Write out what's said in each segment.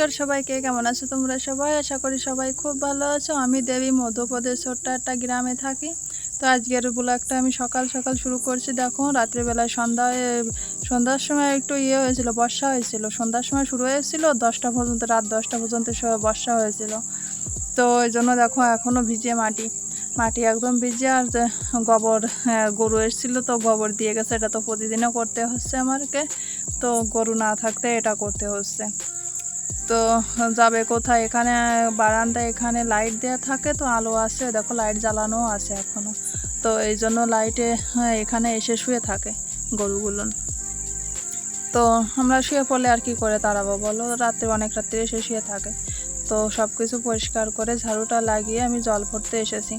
নমস্কার সবাইকে কেমন আছো তোমরা সবাই? আশা করি সবাই খুব ভালো আছো। আমি দেবী মধ্যপ্রদেশ ছোট্ট একটা গ্রামে থাকি। তো আজকের ব্লগটা আমি সকাল সকাল শুরু করছি। দেখো রাত্রিবেলায় সন্ধ্যায় সন্ধ্যার সময় একটু ইয়ে হয়েছিল বর্ষা হয়েছিল। সন্ধ্যার সময় শুরু হয়েছিল দশটা পর্যন্ত রাত দশটা পর্যন্ত বর্ষা হয়েছিল। তো ওই জন্য দেখো এখনও ভিজে মাটি। মাটি একদম ভিজে আর গোবর হ্যাঁ, গরু এসেছিল তো গোবর দিয়ে গেছে। এটা তো প্রতিদিনও করতে হচ্ছে আমাকে তো গরু না থাকতে এটা করতে হচ্ছে। তো যাবে কোথায়? এখানে বারান্দায় এখানে লাইট দেওয়া থাকে তো আলো আছে দেখো লাইট জ্বালানো আছে এখনও। তো এই জন্য লাইটে হ্যাঁ, এখানে এসে শুয়ে থাকে গরুগুলো। তো আমরা শুয়ে পড়লে আর কি করে তাড়াবো বলো? রাত্রে অনেক রাত্রে এসে শুয়ে থাকে। তো সব কিছু পরিষ্কার করে ঝাড়ুটা লাগিয়ে আমি জল ভরতে এসেছি।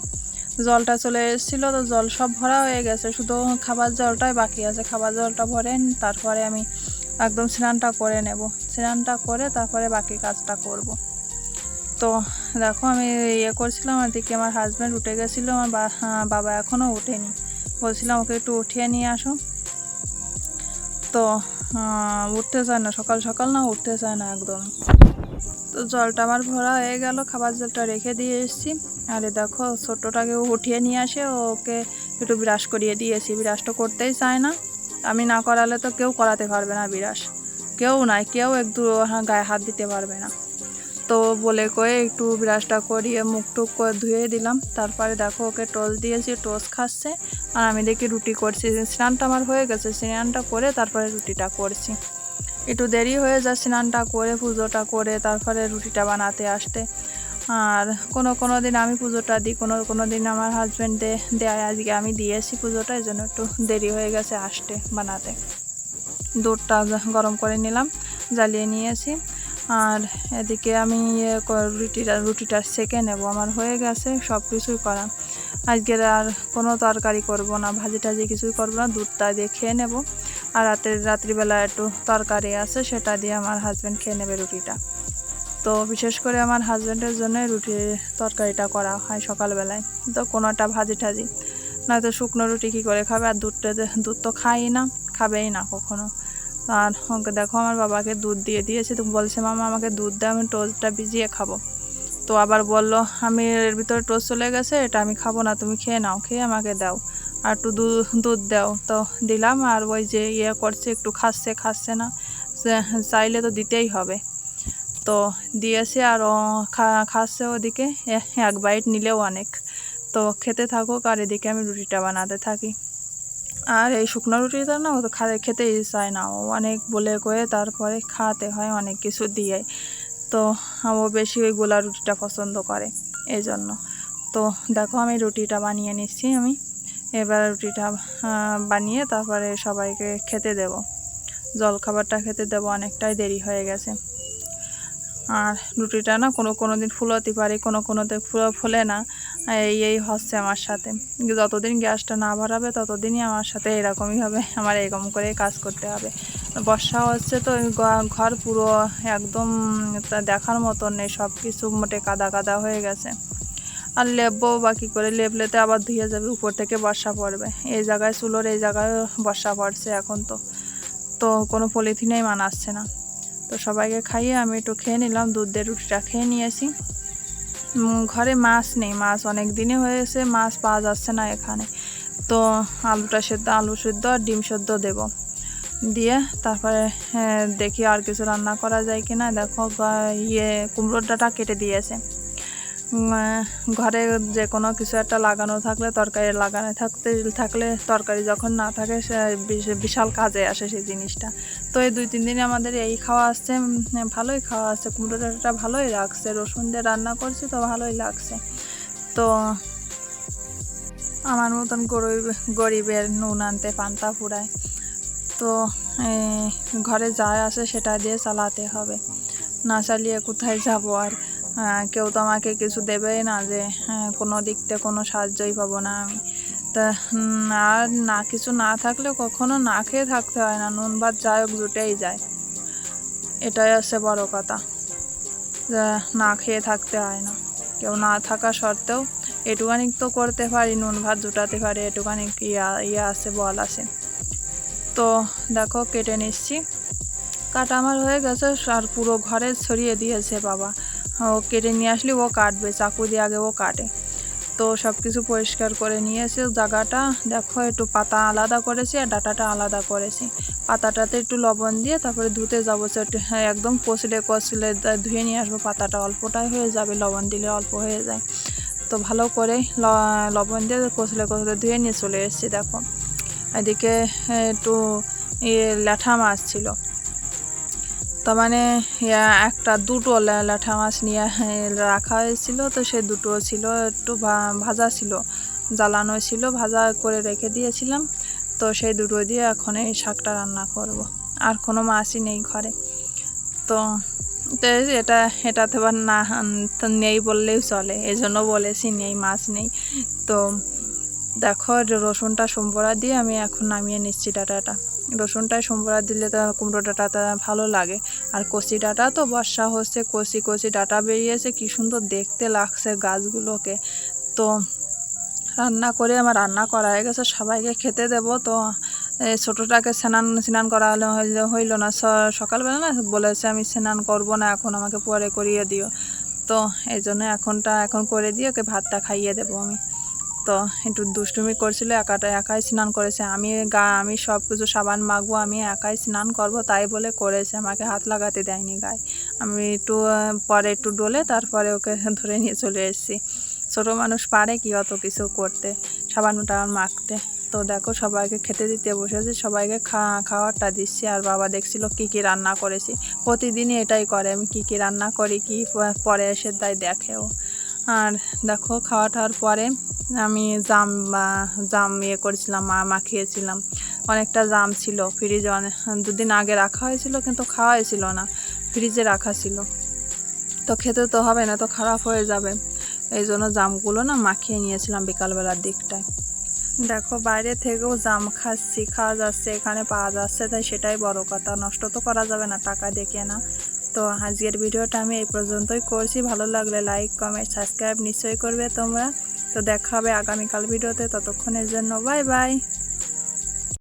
জলটা চলে এসেছিল তো জল সব ভরা হয়ে গেছে। শুধু খাবার জলটাই বাকি আছে। খাবার জলটা ভরে তারপরে আমি একদম স্নানটা করে নেব। স্নানটা করে তারপরে বাকি কাজটা করব। তো দেখো আমি ইয়ে করছিলাম এদিকে আমার হাজব্যান্ড উঠে গেছিল আমার হ্যাঁ, বাবা এখনও উঠেনি বলছিলাম ওকে একটু উঠিয়ে নিয়ে আসো। তো উঠতে চায় না সকাল সকাল না উঠতে চায় না একদম তো জলটা আমার ভরা হয়ে গেল খাবার জলটা রেখে দিয়ে এসেছি। আরে দেখো ছোট্টটাকে উঠিয়ে নিয়ে আসে ওকে একটু বিরাস করিয়ে দিয়েছি। বিরাসটা করতেই চায় না। আমি না করালে তো কেউ করাতে পারবে না বিরাস কেউ নাই, কেউ একটু গায়ে হাত দিতে পারবে না। তো বলে কয়ে একটু বিরাসটা করিয়ে মুখ টুক করে ধুয়ে দিলাম। তারপরে দেখো ওকে টোস দিয়েছি টোস খাচ্ছে। আর আমি দেখি রুটি করছি। স্নানটা আমার হয়ে গেছে, স্নানটা করে তারপরে রুটিটা করছি। একটু দেরি হয়ে যায় স্নানটা করে, পুজোটা করে, তারপরে রুটিটা বানাতে আসতে। আর কোনো কোনো দিন আমি পুজোটা দিই, কোনো কোনো দিন আমার হাজব্যান্ড দেয়। আজকে আমি দিয়েছি পুজোটা, এই জন্য একটু দেরি হয়ে গেছে আসতে, বানাতে। দুধটা গরম করে নিলাম, জ্বালিয়ে নিয়েছি আর এদিকে আমি রুটিটা রুটিটা সেকে নেব, আমার হয়ে গেছে সব কিছুই করা। আজকে আর কোনো তরকারি করব না, ভাজি টাজি কিছুই করব না, দুধটা দিয়ে খেয়ে নেব। আর রাতের রাত্রিবেলা একটু তরকারি আছে, সেটা দিয়ে আমার হাজব্যান্ড খেয়ে নেবে রুটিটা। তো বিশেষ করে আমার হাজব্যান্ডের জন্য রুটির তরকারিটা করা হয় সকালবেলায়। তো কোনোটা ভাজি ঠাজি। নয়তো শুকনো রুটি কী করে খাবে? আর দুধটা দুধ তো খাই না, খাবেই না কখনো। আর ওকে দেখো, আমার বাবাকে দুধ দিয়ে দিয়েছে। তো বলছে, মামা, আমাকে দুধ দাও, আমি টোস্টটা ভিজিয়ে খাব। তো আবার বলল, আমি এর ভিতরে টোস্ট চলে গেছে, এটা আমি খাব না, তুমি খেয়ে নাও, খেয়ে আমাকে দাও। আর একটু দুধ দাও। তো দিলাম, আর ওই যে ইয়ে করছে, একটু খাচ্ছে খাচ্ছে না। চাইলে তো দিতেই হবে। তো দিয়েছে আর খাচ্ছে ওদিকে। এক বাইট নিলেও অনেক। তো খেতে থাকুক আর এদিকে আমি রুটিটা বানাতে থাকি। আর এই শুকনো রুটিটা না ও তো খেতেই চায় না। ও অনেক বলে কয়ে তারপরে খাওয়াতে হয়, অনেক কিছু দিয়ে। তো ও বেশি ওই গোলা রুটিটা পছন্দ করে এই জন্য তো দেখো আমি রুটিটা বানিয়ে নিচ্ছি আমি। এবার রুটিটা বানিয়ে তারপরে সবাইকে খেতে দেব। জল খাবারটা খেতে দেবো, অনেকটাই দেরি হয়ে গেছে। আর রুটিটা না কোনো কোনো দিন ফুলোতে পারি, কোনো কোনোতে ফুলো ফোলে না। এই এই হচ্ছে আমার সাথে। যতদিন গ্যাসটা না ভরাবে ততদিনই আমার সাথে এরকমই হবে। আমার এরকম করে কাজ করতে হবে। বর্ষা হচ্ছে তো ঘর পুরো একদম দেখার মতন নেই সব কিছু মোটে কাদা কাদা হয়ে গেছে। আর লেপবো বা কী করে লেপলেতে আবার ধুয়ে যাবে, উপর থেকে বর্ষা পড়বে। এই জায়গায় চুলোর, এই জায়গায় বর্ষা পড়ছে এখন তো। তো কোনো পলিথিনেই মানাচ্ছে না। তো সবাইকে খাইয়ে আমি একটু খেয়ে নিলাম দুধ দিয়ে রুটিটা খেয়ে নিয়েছি। ঘরে মাছ নেই মাছ অনেক দিনে হয়েছে মাছ পাওয়া যাচ্ছে না এখানে। তো আলুটা সেদ্ধ আলু সেদ্ধ আর ডিম সেদ্ধ দেব। দিয়ে তারপরে হ্যাঁ, দেখি আর কিছু রান্না করা যায় কি না দেখো ইয়ে কুমড়োর ডাটা কেটে দিয়েছে। ঘরে যে কোনো কিছু একটা লাগানো থাকলে, তরকারি লাগানো থাকতে, থাকলে তরকারি যখন না থাকে, সে বিশাল কাজে আসে সেই জিনিসটা। তো এই দুই, তিন দিনে আমাদের এই খাওয়া আসছে ভালোই খাওয়া আসছে। কুমড়ো ডাঁটাটা ভালোই লাগছে, রসুন দিয়ে রান্না করছি তো ভালোই লাগছে। তো আমার মতন গরিব গরিবের নুন আনতে পান্তা ফুরায়। তো ঘরে যা আসে সেটা দিয়ে চালাতে হবে। না চালিয়ে কোথায় যাব আর? কেউ তো আমাকে কিছু দেবেই না যে হ্যাঁ, কোনো দিক থেকে কোনো সাহায্যই পাবো না আমি। তা আর না কিছু না থাকলে কখনো না খেয়ে থাকতে হয় না নুন ভাত যাই হোক জুটেই যায়। এটাই আছে বড় কথা। না খেয়ে থাকতে হয় না। কেউ না থাকা সত্ত্বেও এটুখানি তো করতে পারি নুন ভাত জুটাতে পারি এটুখানি ইয়া ইয়া আছে বল আছে। তো দেখো কেটে নিচ্ছি। কাটা আমার হয়ে গেছে আর পুরো ঘরে ছড়িয়ে দিয়েছে বাবা। ও কেটে নিয়ে আসলে ও কাটবে চাকু দিয়ে আগে ও কাটে। তো সব কিছু পরিষ্কার করে নিয়েছে জায়গাটা। দেখো একটু পাতা আলাদা করেছি আর ডাটাটা আলাদা করেছি। পাতাটাতে একটু লবণ দিয়ে তারপরে ধুতে যাব হ্যাঁ একদম কষলে কষলে ধুয়ে নিয়ে আসব। পাতাটা অল্পটাই হয়ে যাবে লবণ দিলে অল্প হয়ে যায়। তো ভালো করে লবণ দিয়ে কষলে কষলে ধুয়ে নিয়ে চলে এসেছি দেখো। এদিকে হ্যাঁ, একটু ইয়ে ল্যাঠা মাছ ছিল। তার মানে একটা দুটো ল্যাঠা মাছ নিয়ে রাখা হয়েছিল, তো সে দুটো ছিল, একটু ভাজা ছিল, জ্বালানো ছিল, ভাজা করে রেখে দিয়েছিলাম, তো সেই দুটো দিয়ে এখন এই শাকটা রান্না করব। আর কোনো মাছই নেই ঘরে। তো এটা এটাতে আবার না নেই বললেই চলে এই জন্য বলেছি নেই, মাছ নেই। তো দেখো, রসুনটা সম্বরা দিয়ে আমি এখন নামিয়ে নিচ্ছি ডাটাটা রসুনটায় সম্বরা দিলে তো কুমড়ো ডাটাটা ভালো লাগে। আর কচি ডাটা তো বর্ষা হচ্ছে, কচি কচি ডাটা বেরিয়েছে, কি সুন্দর দেখতে লাগছে গাছগুলোকে। তো রান্না করে আমার রান্না করা হয়ে গেছে, সবাইকে খেতে দেব। তো এই ছোটোটাকে স্নান স্নান করা হলো, হইল না। সকালবেলা না বলেছে আমি স্নান করব না, এখন আমাকে পরে করিয়ে দিও। তো এই জন্য এখনটা, এখন করে দিয়ে ওকে ভাতটা খাইয়ে দেবো আমি। তো একটু দুষ্টুমি করছিল, একাটা একাই স্নান করেছে। আমি গা, আমি সব কিছু সাবান মাখবো, আমি একাই স্নান করব, তাই বলে করেছে, আমাকে হাত লাগাতে দেয়নি গায়ে। আমি একটু পরে একটু ডলে, তারপরে ওকে ধরে নিয়ে চলে এসেছি। ছোটো মানুষ পারে কি অত কিছু করতে, সাবান টাবান মাখতে। তো দেখো, সবাইকে খেতে দিতে বসেছি, সবাইকে খা, খাওয়ারটা দিচ্ছি। আর বাবা দেখছিল কি কি রান্না করেছি। প্রতিদিনই এটাই করে, আমি কি কি রান্না করি, কি পরে এসে তাই দেখেও আর দেখো খাওয়া টাওয়ার পরে আমি জাম জাম ইয়ে করেছিলাম, মা মাখিয়েছিলাম। অনেকটা জাম ছিল ফ্রিজে অনেক দুদিন আগে রাখা হয়েছিল, কিন্তু খাওয়া হয়েছিল না ফ্রিজে রাখা ছিল। তো খেতে তো হবে না, তো খারাপ হয়ে যাবে। এই জন্য জামগুলো না মাখিয়ে নিয়েছিলাম বিকালবেলার দিকটায়। দেখো, বাইরে থেকেও জাম খাচ্ছি, খাওয়া যাচ্ছে, এখানে পাওয়া যাচ্ছে, তাই সেটাই বড় কথা, নষ্ট তো করা যাবে না, টাকা দেখে না তো আজকের ভিডিওটা আমি এই পর্যন্তই করছি। ভালো লাগলে লাইক কমেন্ট সাবস্ক্রাইব নিশ্চয়ই করবে তোমরা। তো দেখা হবে আগামীকাল ভিডিওতে। ততক্ষণের জন্য বাই বাই